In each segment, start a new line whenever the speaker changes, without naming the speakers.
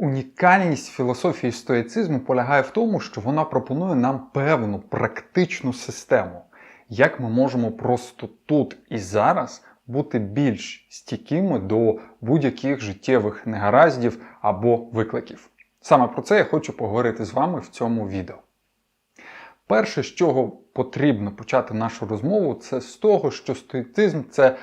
Унікальність філософії стоїцизму полягає в тому, що вона пропонує нам певну практичну систему, як ми можемо просто тут і зараз бути більш стійкими до будь-яких життєвих негараздів або викликів. Саме про це я хочу поговорити з вами в цьому відео. Перше, з чого потрібно почати нашу розмову, це з того, що стоїцизм це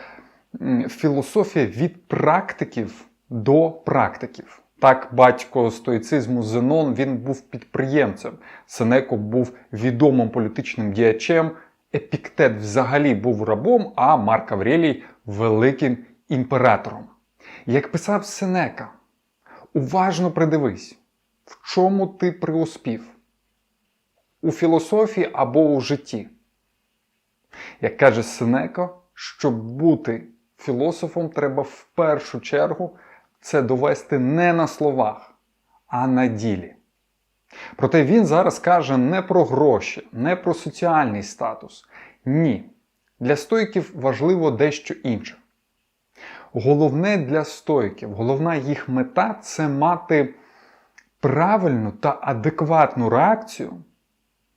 філософія від практиків до практиків. Так, батько стоїцизму Зенон він був підприємцем. Сенеко був відомим політичним діячем. Епіктет взагалі був рабом, а Марк Аврелій великим імператором. Як писав Сенека, уважно придивись, в чому ти преуспів у філософії або у житті. Як каже Сенеко, щоб бути філософом, треба в першу чергу це довести не на словах, а на ділі. Проте він зараз каже не про гроші, не про соціальний статус. Ні. Для стойків важливо дещо інше. Головне для стойків, головна їх мета це мати правильну та адекватну реакцію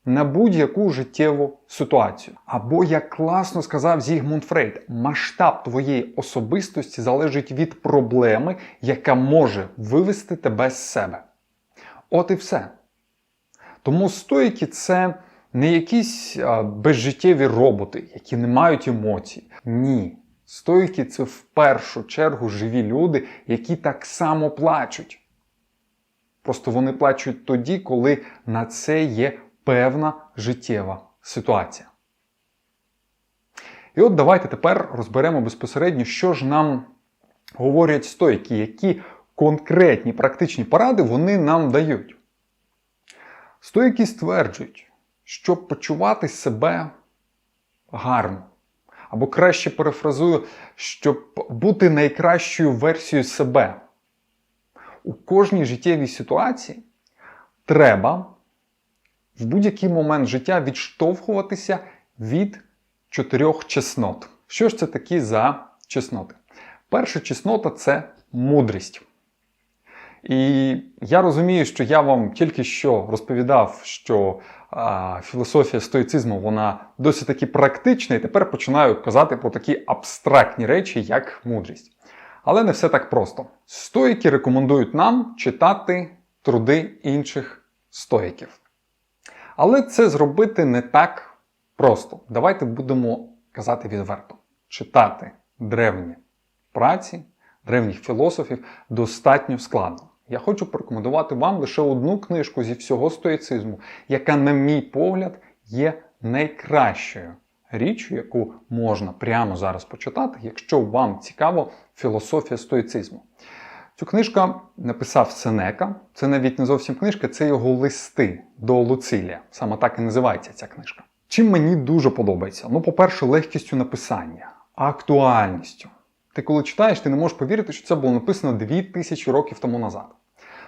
на будь-яку життєву ситуацію. Або, як класно сказав Зігмунд Фрейд, масштаб твоєї особистості залежить від проблеми, яка може вивести тебе з себе. От і все. Тому стойки це не якісь безжиттєві роботи, які не мають емоцій. Ні. Стойки це в першу чергу живі люди, які так само плачуть. Просто вони плачуть тоді, коли на це є певна життєва ситуація. І от давайте тепер розберемо безпосередньо, що ж нам говорять стойки, які конкретні практичні поради вони нам дають. Стойки стверджують, щоб почувати себе гарно. Або краще перефразую, щоб бути найкращою версією себе. У кожній життєвій ситуації треба в будь-який момент життя відштовхуватися від чотирьох чеснот. Що ж це такі за чесноти? Перша чеснота це мудрість. І я розумію, що я вам тільки що розповідав, що а, філософія стоїцизму вона досить таки практична, і тепер починаю казати про такі абстрактні речі, як мудрість. Але не все так просто. Стоїки рекомендують нам читати труди інших стоїків. Але це зробити не так просто. Давайте будемо казати відверто: читати древні праці, древніх філософів достатньо складно. Я хочу порекомендувати вам лише одну книжку зі всього стоїцизму, яка, на мій погляд, є найкращою річчю, яку можна прямо зараз почитати, якщо вам цікаво філософія стоїцизму. Цю книжку написав Сенека. Це навіть не зовсім книжка, це його листи до Луцилія. Саме так і називається ця книжка. Чим мені дуже подобається? Ну, по-перше, легкістю написання, актуальністю. Ти коли читаєш, ти не можеш повірити, що це було написано 2000 років тому назад.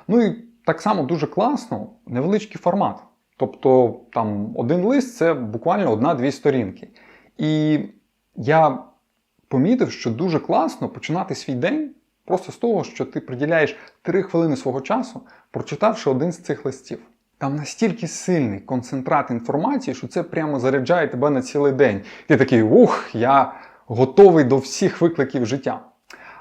Ну і так само дуже класно, невеличкий формат. Тобто там один лист це буквально одна-дві сторінки. І я помітив, що дуже класно починати свій день просто з того, що ти приділяєш 3 хвилини свого часу, прочитавши один з цих листів. Там настільки сильний концентрат інформації, що це прямо заряджає тебе на цілий день. Ти такий ух, я готовий до всіх викликів життя.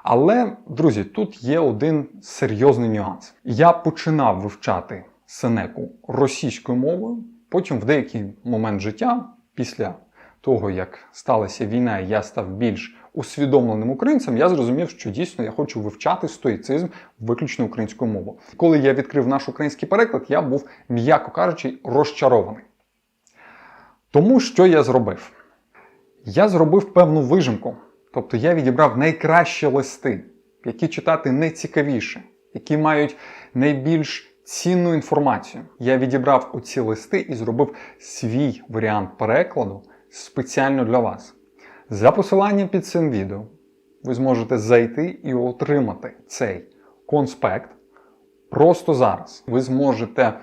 Але, друзі, тут є один серйозний нюанс. Я починав вивчати Сенеку російською мовою, потім в деякий момент життя, після того, як сталася війна, і я став більш усвідомленим українцем, я зрозумів, що дійсно я хочу вивчати стоїцизм виключно українською мовою. Коли я відкрив наш український переклад, я був, м'яко кажучи, розчарований. Тому що я зробив? Я зробив певну вижимку. Тобто я відібрав найкращі листи, які читати найцікавіше, які мають найбільш цінну інформацію. Я відібрав оці листи і зробив свій варіант перекладу спеціально для вас. За посиланням під цим відео ви зможете зайти і отримати цей конспект просто зараз. Ви зможете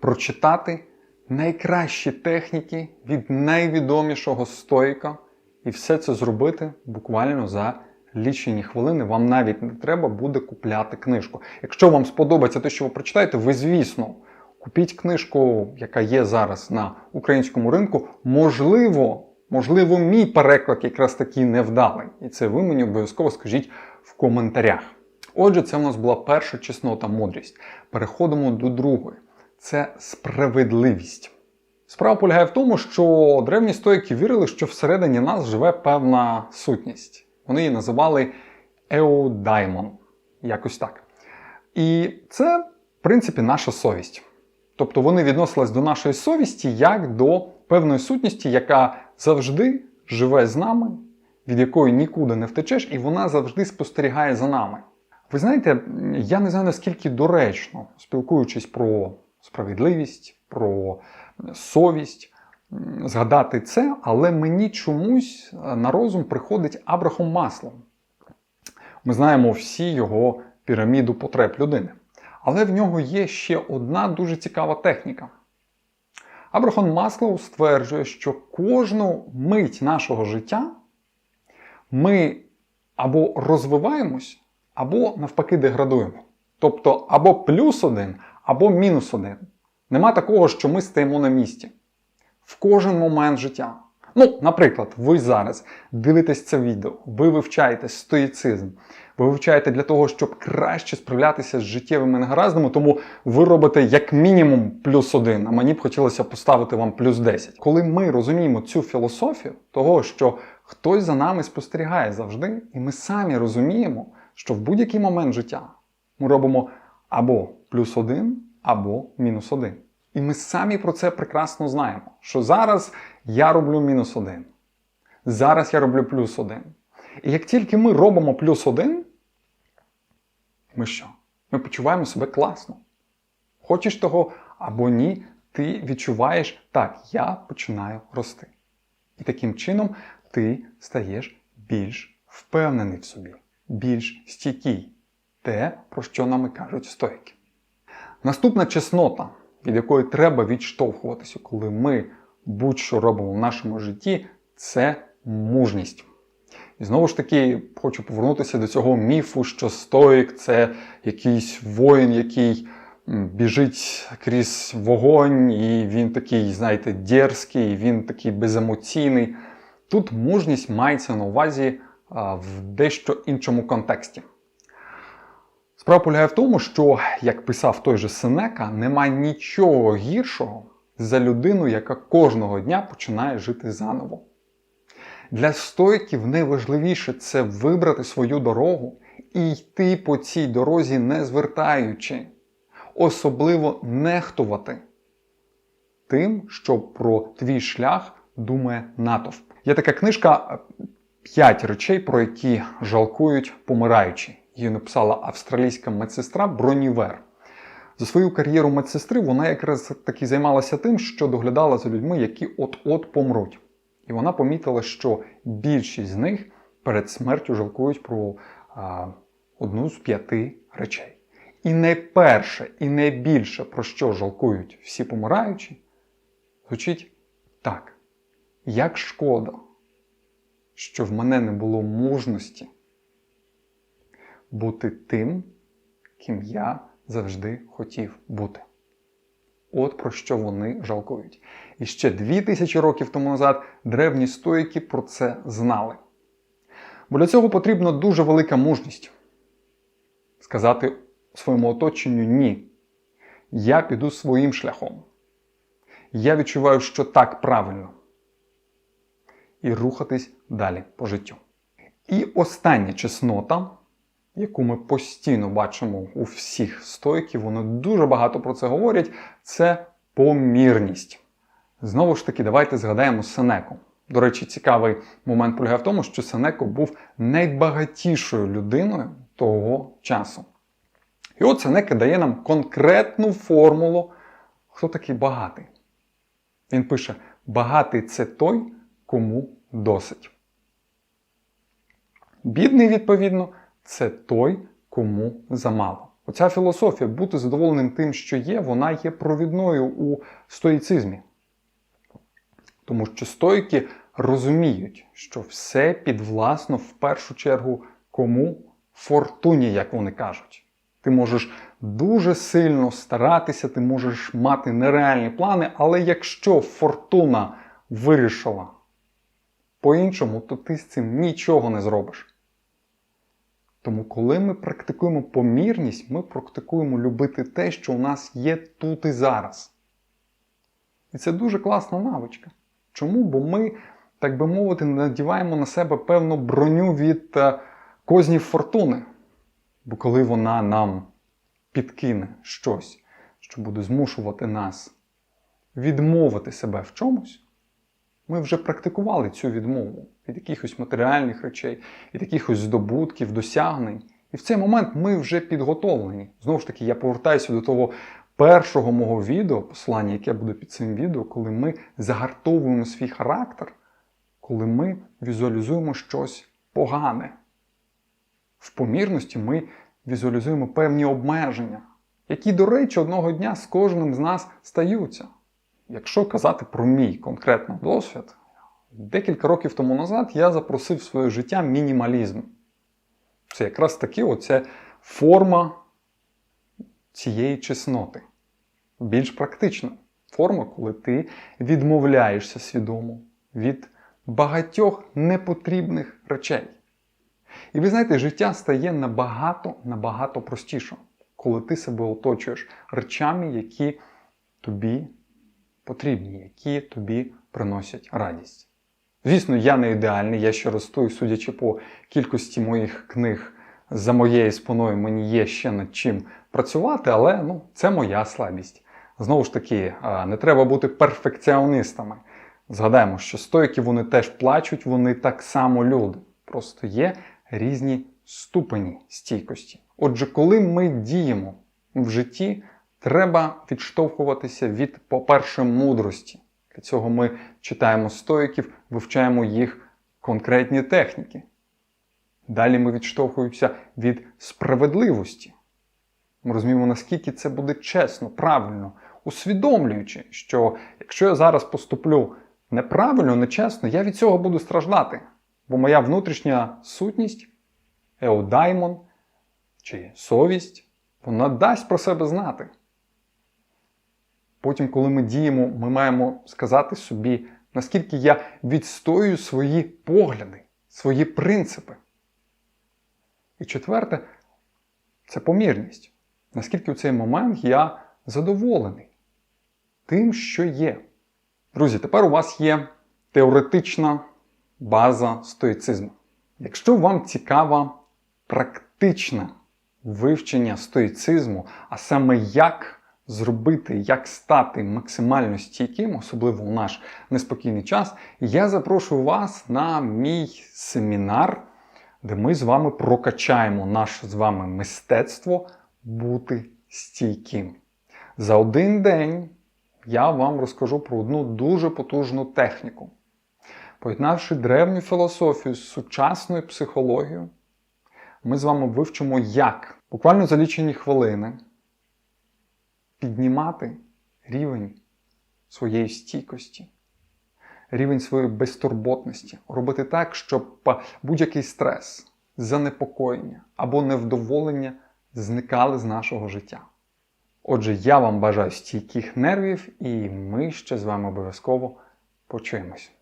прочитати найкращі техніки від найвідомішого стоїка, і все це зробити буквально за лічені хвилини, вам навіть не треба буде купляти книжку. Якщо вам сподобається те, що ви прочитаєте, ви, звісно, купіть книжку, яка є зараз на українському ринку. Можливо, можливо, мій переклад якраз такий невдалий. І це ви мені обов'язково скажіть в коментарях. Отже, це в нас була перша чеснота мудрість. Переходимо до другої. Це справедливість. Справа полягає в тому, що древні стоїки вірили, що всередині нас живе певна сутність. Вони її називали еудаймон. Якось так. І це, в принципі, наша совість. Тобто вони відносились до нашої совісті як до певної сутності, яка завжди живе з нами, від якої нікуди не втечеш, і вона завжди спостерігає за нами. Ви знаєте, я не знаю наскільки доречно, спілкуючись про справедливість, про совість, згадати це, але мені чомусь е, на розум приходить Абрахам Масло. Ми знаємо всі його піраміду потреб людини. Але в нього є ще одна дуже цікава техніка. Абрахам Маслоу стверджує, що кожну мить нашого життя ми або розвиваємось, або навпаки деградуємо. Тобто або плюс один, або мінус один. Нема такого, що ми стоїмо на місці. В кожен момент життя. Ну, наприклад, ви зараз дивитесь це відео, ви вивчаєте стоїцизм, ви вивчаєте для того, щоб краще справлятися з життєвими негараздами, тому ви робите як мінімум плюс один, а мені б хотілося поставити вам плюс 10. Коли ми розуміємо цю філософію, того, що хтось за нами спостерігає завжди, і ми самі розуміємо, що в будь-який момент життя ми робимо або плюс один, або мінус один. І ми самі про це прекрасно знаємо, що зараз я роблю мінус один. Зараз я роблю плюс один. І як тільки ми робимо плюс один, ми що? Ми почуваємо себе класно. Хочеш того або ні, ти відчуваєш, так, я починаю рости. І таким чином ти стаєш більш впевнений в собі, більш стійкий. Те, про що нам і кажуть стойки. Наступна чеснота, від якої треба відштовхуватися, коли ми будь-що робимо в нашому житті, це мужність. І знову ж таки, хочу повернутися до цього міфу, що стоїк це якийсь воїн, який біжить крізь вогонь, і він такий, знаєте, дерзкий, він такий беземоційний. Тут мужність мається на увазі в дещо іншому контексті. Справа полягає в тому, що, як писав той же Сенека, нема нічого гіршого за людину, яка кожного дня починає жити заново. Для стойків найважливіше це вибрати свою дорогу і йти по цій дорозі, не звертаючи, особливо нехтувати тим, що про твій шлях думає натовп. Є така книжка П'ять речей, про які жалкують помираючі. Її написала австралійська медсестра Бронівер. За свою кар'єру медсестри вона якраз таки займалася тим, що доглядала за людьми, які от-от помруть. І вона помітила, що більшість з них перед смертю жалкують про а, одну з п'яти речей. І найперше, і найбільше, про що жалкують всі помираючі, звучить так: як шкода, що в мене не було мужності бути тим, ким я завжди хотів бути. От про що вони жалкують. І ще дві тисячі років тому назад древні стоїки про це знали. Бо для цього потрібна дуже велика мужність сказати своєму оточенню ні. Я піду своїм шляхом. Я відчуваю, що так правильно. І рухатись далі по життю. І остання чеснота, яку ми постійно бачимо у всіх стойків, вони дуже багато про це говорять, це помірність. Знову ж таки, давайте згадаємо Сенеку. До речі, цікавий момент полягає в тому, що Сенеко був найбагатішою людиною того часу. І от Сенека дає нам конкретну формулу, хто такий багатий. Він пише: багатий це той, кому досить. Бідний, відповідно, це той, кому замало. Оця філософія бути задоволеним тим, що є, вона є провідною у стоїцизмі. Тому що стойки розуміють, що все підвласно в першу чергу Кому? Фортуні, як вони кажуть. Ти можеш дуже сильно старатися, ти можеш мати нереальні плани, але якщо фортуна вирішила по-іншому, то ти з цим нічого не зробиш. Тому, коли ми практикуємо помірність, ми практикуємо любити те, що у нас є тут і зараз. І це дуже класна навичка. Чому? Бо ми, так би мовити, надіваємо на себе певну броню від е, кознів фортуни. Бо коли вона нам підкине щось, що буде змушувати нас відмовити себе в чомусь, ми вже практикували цю відмову від якихось матеріальних речей, від якихось здобутків, досягнень. І в цей момент ми вже підготовлені. Знову ж таки, я повертаюся до того першого мого відео, послання, яке буде під цим відео, коли ми загартовуємо свій характер, коли ми візуалізуємо щось погане. В помірності ми візуалізуємо певні обмеження, які, до речі, одного дня з кожним з нас стаються. Якщо казати про мій конкретний досвід, декілька років тому назад я запросив в своє життя мінімалізм. Це якраз таки оця форма цієї чесноти. Більш практична форма, коли ти відмовляєшся свідомо від багатьох непотрібних речей. І ви знаєте, життя стає набагато набагато простішим, коли ти себе оточуєш речами, які тобі потрібні, які тобі приносять радість. Звісно, я не ідеальний, я ще росту, і судячи по кількості моїх книг за моєю спиною, мені є ще над чим працювати, але ну, це моя слабість. Знову ж таки, не треба бути перфекціоністами. Згадаємо, що стойки вони теж плачуть, вони так само люди. Просто є різні ступені стійкості. Отже, коли ми діємо в житті, треба відштовхуватися від, по-перше, мудрості. Для цього ми читаємо стоїків, вивчаємо їх конкретні техніки. Далі ми відштовхуємося від справедливості. Ми розуміємо, наскільки це буде чесно, правильно, усвідомлюючи, що якщо я зараз поступлю неправильно, нечесно, я від цього буду страждати. Бо моя внутрішня сутність, еодаймон чи совість, вона дасть про себе знати. Потім, коли ми діємо, ми маємо сказати собі, наскільки я відстоюю свої погляди, свої принципи. І четверте, це помірність. Наскільки в цей момент я задоволений тим, що є. Друзі, тепер у вас є теоретична база стоїцизму. Якщо вам цікава практичне вивчення стоїцизму, а саме як зробити, як стати максимально стійким, особливо у наш неспокійний час, я запрошую вас на мій семінар, де ми з вами прокачаємо наше з вами мистецтво бути стійким. За один день я вам розкажу про одну дуже потужну техніку. Поєднавши древню філософію з сучасною психологією, ми з вами вивчимо, як буквально за лічені хвилини піднімати рівень своєї стійкості, рівень своєї безтурботності, робити так, щоб будь-який стрес, занепокоєння або невдоволення зникали з нашого життя. Отже, я вам бажаю стійких нервів, і ми ще з вами обов'язково почуємось.